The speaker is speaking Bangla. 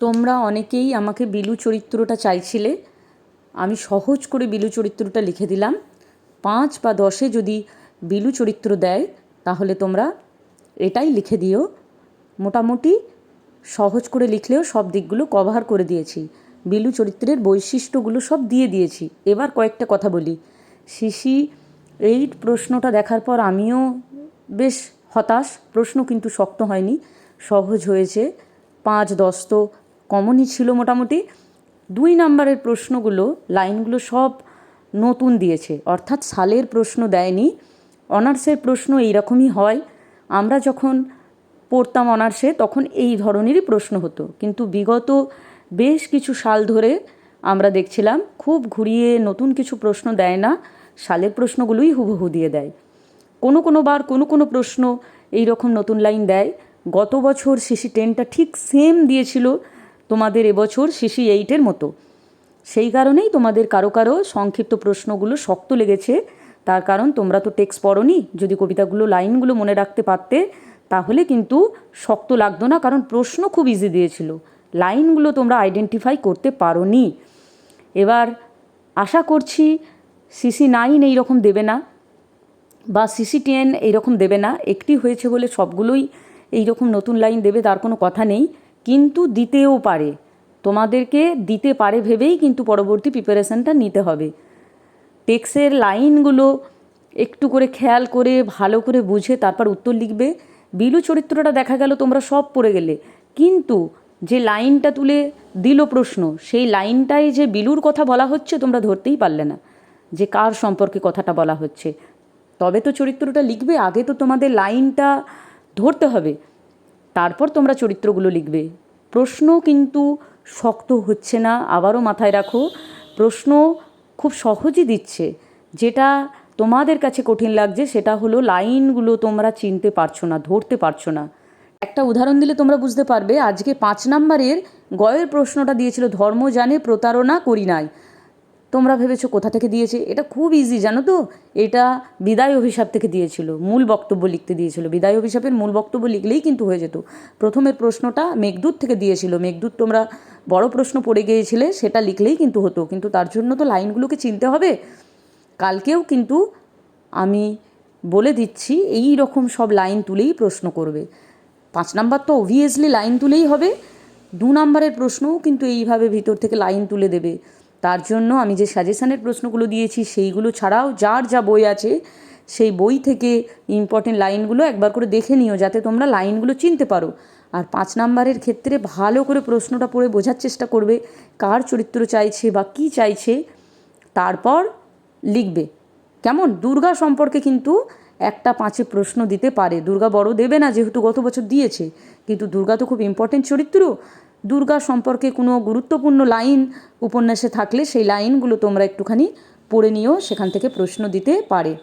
তোমরা অনেকেই আমাকে বিলু চরিত্রটা চাইছিলে। আমি সহজ করে বিলু চরিত্রটা লিখে দিলাম। পাঁচ বা দশে যদি বিলু চরিত্র দেয়, তাহলে তোমরা এটাই লিখে দিও। মোটামুটি সহজ করে লিখলেও সব দিকগুলো কভার করে দিয়েছি। বিলু চরিত্রের বৈশিষ্ট্যগুলো সব দিয়ে দিয়েছি। এবার কয়েকটা কথা বলি। শিশি এই প্রশ্নটা দেখার পর আমিও বেশ হতাশ। প্রশ্ন কিন্তু শক্ত হয়নি। সহজ হয়েছে। পাঁচ দশ তো কমনই ছিল মোটামুটি। দুই নাম্বারের প্রশ্নগুলো, লাইনগুলো সব নতুন দিয়েছে। অর্থাৎ সালের প্রশ্ন দেয়নি। অনার্সের প্রশ্ন এইরকমই হয়। আমরা যখন পড়তাম অনার্সে, তখন এই ধরনেরই প্রশ্ন হতো। কিন্তু বিগত বেশ কিছু সাল ধরে আমরা দেখছিলাম, খুব ঘুরিয়ে নতুন কিছু প্রশ্ন দেয় না। সালের প্রশ্নগুলোই হুবহু দিয়ে দেয়। কোনো কোনো বার কোনো কোনো প্রশ্ন এই রকম নতুন লাইন দেয়। গত বছর সিসি টেনটা ঠিক সেম দিয়েছিল। তোমাদের এবছর সিসি এইটের মতো। সেই কারণেই তোমাদের কারও কারও সংক্ষিপ্ত প্রশ্নগুলো শক্ত লেগেছে। তার কারণ তোমরা তো টেক্সট পড়নি। যদি কবিতাগুলো লাইনগুলো মনে রাখতে পারতে, তাহলে কিন্তু শক্ত লাগতো না, কারণ প্রশ্ন খুব ইজি দিয়েছিল। লাইনগুলো তোমরা আইডেন্টিফাই করতে পারোনি। এবার আশা করছি সিসি নাইন এইরকম দেবে না, বা সিসি টেন এইরকম দেবে না। একটি হয়েছে বলে সবগুলোই এইরকম নতুন লাইন দেবে, তার কোনো কথা নেই। কিন্তু দিতেও পারে। তোমাদেরকে দিতে পারে ভেবেই কিন্তু পরবর্তী প্রিপারেশানটা নিতে হবে। টেক্সের লাইনগুলো একটু করে খেয়াল করে, ভালো করে বুঝে তারপর উত্তর লিখবে। বিলু চরিত্রটা দেখা গেল তোমরা সব পড়ে গেলে। কিন্তু যে লাইনটা তুলে দিল প্রশ্ন, সেই লাইনটায় যে বিলুর কথা বলা হচ্ছে তোমরা ধরতেই পারলে না, যে কার সম্পর্কে কথাটা বলা হচ্ছে। তবে তো চরিত্রটা লিখবে, আগে তো তোমাদের লাইনটা ধরতে হবে। তারপর তোমরা চরিত্রগুলো লিখবে। প্রশ্ন কিন্তু শক্ত হচ্ছে না, আবারও মাথায় রাখো, প্রশ্ন খুব সহজই দিচ্ছে। যেটা তোমাদের কাছে কঠিন লাগছে, সেটা হলো লাইনগুলো তোমরা চিনতে পারছ না, ধরতে পারছ না। একটা উদাহরণ দিলে তোমরা বুঝতে পারবে, আজকে পাঁচ নাম্বারের গয়ের প্রশ্নটা দিয়েছিল, ধর্ম জানে প্রতারণা করি নাই। তোমরা ভেবেছো কোথা থেকে দিয়েছে? এটা খুব ইজি জানো তো? এটা বিদায় অভিশাপ থেকে দিয়েছিল। মূল বক্তব্য লিখতে দিয়েছিল। বিদায় অভিশাপের মূল বক্তব্য লিখলেই কিন্তু হয়ে যেত। প্রথমের প্রশ্নটা মেঘদূত থেকে দিয়েছিল। মেঘদূত, তোমরা বড় প্রশ্ন পড়ে গিয়েছিলে, সেটা লিখলেই কিন্তু হতো। কিন্তু তার জন্য তো লাইনগুলোকে চিনতে হবে। কালকেও কিন্তু আমি বলে দিচ্ছি, এই রকম সব লাইন তুলেই প্রশ্ন করবে। পাঁচ নাম্বার তো অবভিয়াসলি লাইন তুলেই হবে। দু নাম্বারের প্রশ্নও কিন্তু এইভাবে ভিতর থেকে লাইন তুলে দেবে। তার জন্য আমি যে সাজেশানের প্রশ্নগুলো দিয়েছি সেইগুলো ছাড়াও যার যা বই আছে, সেই বই থেকে ইম্পর্টেন্ট লাইনগুলো একবার করে দেখে নিও যাতে তোমরা লাইনগুলো চিনতে পারো। আর পাঁচ নাম্বারের ক্ষেত্রে ভালো করে প্রশ্নটা পড়ে বোঝার চেষ্টা করবে, কার চরিত্র চাইছে বা কী চাইছে, তারপর লিখবে। কেমন? দুর্গা সম্পর্কে কিন্তু একটা পাঁচে প্রশ্ন দিতে পারে। দুর্গা বড় দেবে না যেহেতু গত বছর দিয়েছে, কিন্তু দুর্গা তো খুব ইম্পর্টেন্ট চরিত্র। দুর্গা সম্পর্কে কোনো গুরুত্বপূর্ণ লাইন উপন্যাসে থাকলে সেই লাইনগুলো তোমরা একটুখানি পড়ে নিও, সেখান থেকে প্রশ্ন দিতে পারে।